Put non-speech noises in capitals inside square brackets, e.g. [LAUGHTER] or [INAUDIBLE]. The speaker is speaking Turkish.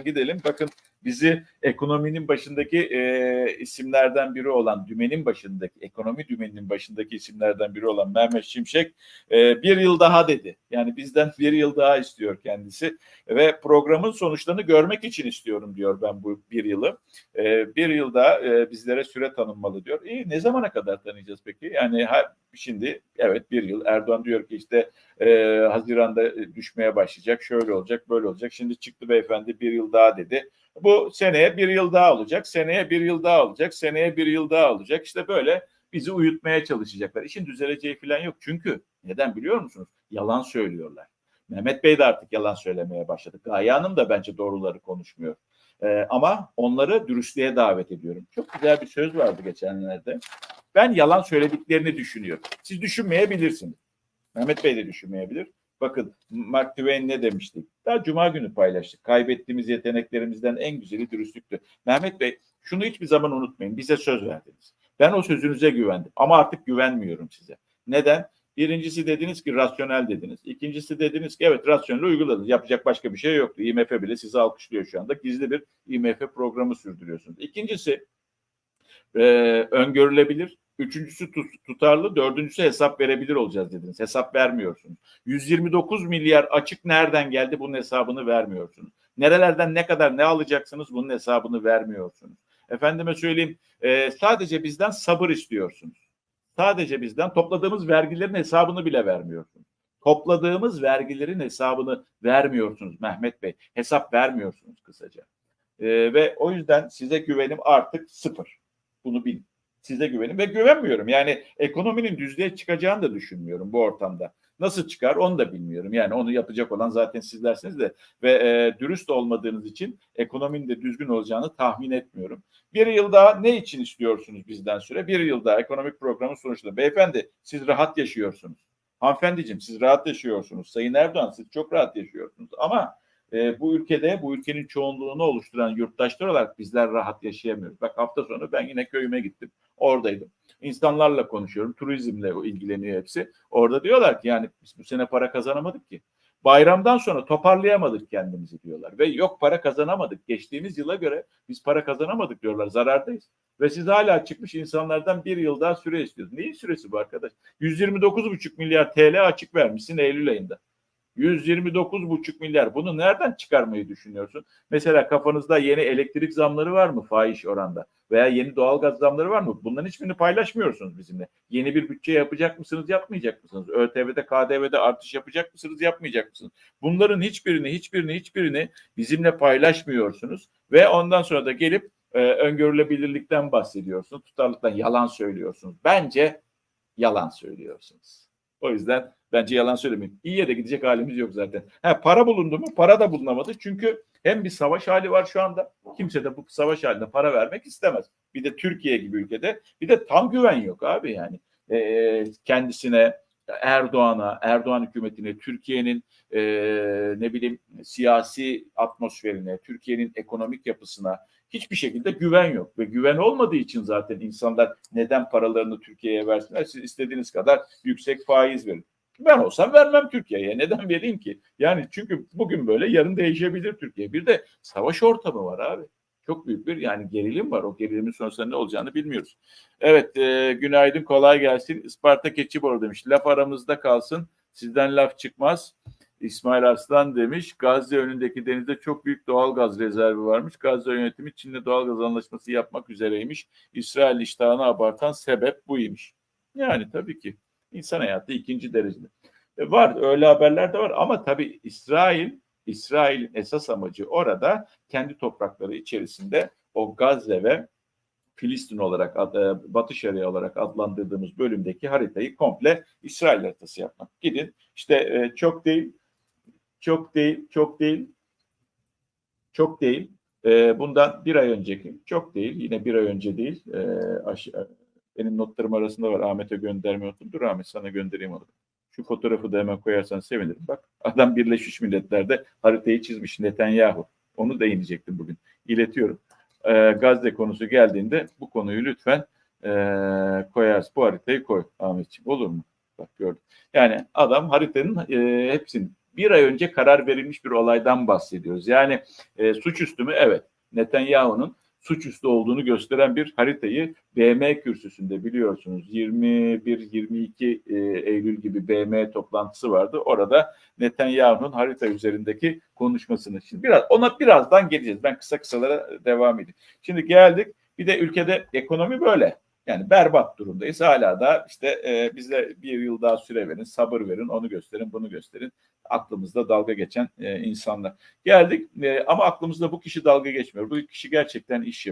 hemen gidelim. Bakın bizi ekonominin başındaki e, isimlerden biri olan, dümenin başındaki, ekonomi dümeninin başındaki isimlerden biri olan Mehmet Şimşek e, bir yıl daha dedi. Yani bizden [LAUGHS] bir yıl daha istiyor kendisi ve programın sonuçlarını görmek için istiyorum diyor ben bu bir yılı. E, bir yılda e, bizlere süre tanınmalı diyor. İyi ne zamana kadar tanıyacağız peki? Yani ha, şimdi evet bir yıl Erdoğan diyor ki işte e, Haziran'da düşmeye başlayacak, şöyle olacak, böyle olacak. Şimdi çıktı beyefendi bir yıl daha dedi. Bu seneye bir yıl daha olacak, seneye bir yıl daha olacak, seneye bir yıl daha olacak. İşte böyle bizi uyutmaya çalışacaklar. İşin düzeleceği falan yok. Çünkü neden biliyor musunuz? Yalan söylüyorlar. Mehmet Bey de artık yalan söylemeye başladı. Gaye Hanım da bence doğruları konuşmuyor. Ee, ama onları dürüstlüğe davet ediyorum. Çok güzel bir söz vardı geçenlerde. Ben yalan söylediklerini düşünüyorum. Siz düşünmeyebilirsiniz. Mehmet Bey de düşünmeyebilir. Bakın Mark Twain ne demişti? Daha cuma günü paylaştık. Kaybettiğimiz yeteneklerimizden en güzeli dürüstlüktü. Mehmet Bey şunu hiçbir zaman unutmayın. Bize söz verdiniz. Ben o sözünüze güvendim. Ama artık güvenmiyorum size. Neden? Birincisi dediniz ki rasyonel dediniz. İkincisi dediniz ki evet rasyonel uyguladınız. Yapacak başka bir şey yoktu. IMF bile sizi alkışlıyor şu anda. Gizli bir IMF programı sürdürüyorsunuz. İkincisi e, öngörülebilir. Üçüncüsü tut, tutarlı, dördüncüsü hesap verebilir olacağız dediniz. Hesap vermiyorsunuz. 129 milyar açık nereden geldi bunun hesabını vermiyorsunuz. Nerelerden ne kadar ne alacaksınız bunun hesabını vermiyorsunuz. Efendime söyleyeyim e, sadece bizden sabır istiyorsunuz. Sadece bizden topladığımız vergilerin hesabını bile vermiyorsunuz. Topladığımız vergilerin hesabını vermiyorsunuz Mehmet Bey. Hesap vermiyorsunuz kısaca. E, ve o yüzden size güvenim artık sıfır. Bunu bilin size güvenim ve güvenmiyorum. Yani ekonominin düzlüğe çıkacağını da düşünmüyorum bu ortamda. Nasıl çıkar onu da bilmiyorum. Yani onu yapacak olan zaten sizlersiniz de ve e, dürüst olmadığınız için ekonominin de düzgün olacağını tahmin etmiyorum. Bir yıl daha ne için istiyorsunuz bizden süre? Bir yıl daha ekonomik programın sonuçta. Beyefendi siz rahat yaşıyorsunuz. Hanımefendiciğim siz rahat yaşıyorsunuz. Sayın Erdoğan siz çok rahat yaşıyorsunuz. Ama e, bu ülkede bu ülkenin çoğunluğunu oluşturan yurttaşlar olarak bizler rahat yaşayamıyoruz. Bak hafta sonu ben yine köyüme gittim. Oradaydım. İnsanlarla konuşuyorum. Turizmle ilgileniyor hepsi. Orada diyorlar ki yani biz bu sene para kazanamadık ki. Bayramdan sonra toparlayamadık kendimizi diyorlar. Ve yok para kazanamadık. Geçtiğimiz yıla göre biz para kazanamadık diyorlar. Zarardayız. Ve siz hala çıkmış insanlardan bir yıl daha süre istiyorsunuz. Neyin süresi bu arkadaş? 129,5 milyar TL açık vermişsin Eylül ayında. 129,5 milyar. Bunu nereden çıkarmayı düşünüyorsun? Mesela kafanızda yeni elektrik zamları var mı fahiş oranda? Veya yeni doğalgaz zamları var mı? Bunların hiçbirini paylaşmıyorsunuz bizimle. Yeni bir bütçe yapacak mısınız, yapmayacak mısınız? ÖTV'de, KDV'de artış yapacak mısınız, yapmayacak mısınız? Bunların hiçbirini, hiçbirini, hiçbirini bizimle paylaşmıyorsunuz. Ve ondan sonra da gelip e, öngörülebilirlikten bahsediyorsunuz. Tutarlıktan yalan söylüyorsunuz. Bence yalan söylüyorsunuz. O yüzden bence yalan söylemeyeyim. İyiye de gidecek halimiz yok zaten. Ha, para bulundu mu? Para da bulunamadı. Çünkü hem bir savaş hali var şu anda. Kimse de bu savaş halinde para vermek istemez. Bir de Türkiye gibi ülkede bir de tam güven yok abi yani. Ee, kendisine Erdoğan'a, Erdoğan hükümetine, Türkiye'nin e, ne bileyim siyasi atmosferine, Türkiye'nin ekonomik yapısına hiçbir şekilde güven yok. Ve güven olmadığı için zaten insanlar neden paralarını Türkiye'ye versinler? Siz istediğiniz kadar yüksek faiz verin. Ben olsam vermem Türkiye'ye. Neden vereyim ki? Yani çünkü bugün böyle yarın değişebilir Türkiye. Bir de savaş ortamı var abi. Çok büyük bir yani gerilim var. O gerilimin sonuçta ne olacağını bilmiyoruz. Evet e, günaydın kolay gelsin. Isparta Keçibor demiş. Laf aramızda kalsın. Sizden laf çıkmaz. İsmail Arslan demiş. Gazze önündeki denizde çok büyük doğal gaz rezervi varmış. Gazze yönetimi Çin'le doğal gaz anlaşması yapmak üzereymiş. İsrail iştahını abartan sebep buymuş. Yani tabii ki insan hayatı ikinci derecede. E var öyle haberler de var ama tabii İsrail İsrail'in esas amacı orada kendi toprakları içerisinde o Gazze ve Filistin olarak e, Batı Şeria olarak adlandırdığımız bölümdeki haritayı komple İsrail haritası yapmak. Gidin işte e, çok değil çok değil çok değil çok değil e, bundan bir ay önceki çok değil yine bir ay önce değil benim notlarım arasında var Ahmet'e gönderme notum dur Ahmet sana göndereyim onu. Şu fotoğrafı da hemen koyarsan sevinirim. Bak adam Birleşmiş Milletler'de haritayı çizmiş Netanyahu. Onu da inecektim bugün. İletiyorum. Ee, Gazze konusu geldiğinde bu konuyu lütfen e, koyarsın. Bu haritayı koy Ahmetciğim olur mu? Bak gördüm. Yani adam haritanın e, hepsini bir ay önce karar verilmiş bir olaydan bahsediyoruz. Yani e, suçüstü mü? Evet. Netanyahu'nun suçüstü olduğunu gösteren bir haritayı BM kürsüsünde biliyorsunuz 21-22 e, Eylül gibi BM toplantısı vardı. Orada Netanyahu'nun harita üzerindeki konuşmasını. Şimdi biraz ona birazdan geleceğiz. Ben kısa kısalara devam edeyim. Şimdi geldik. Bir de ülkede ekonomi böyle. Yani berbat durumdayız. Hala da işte e, bize bir yıl daha süre verin, sabır verin, onu gösterin, bunu gösterin. Aklımızda dalga geçen e, insanlar. Geldik e, ama aklımızda bu kişi dalga geçmiyor. Bu kişi gerçekten iş yapıyor.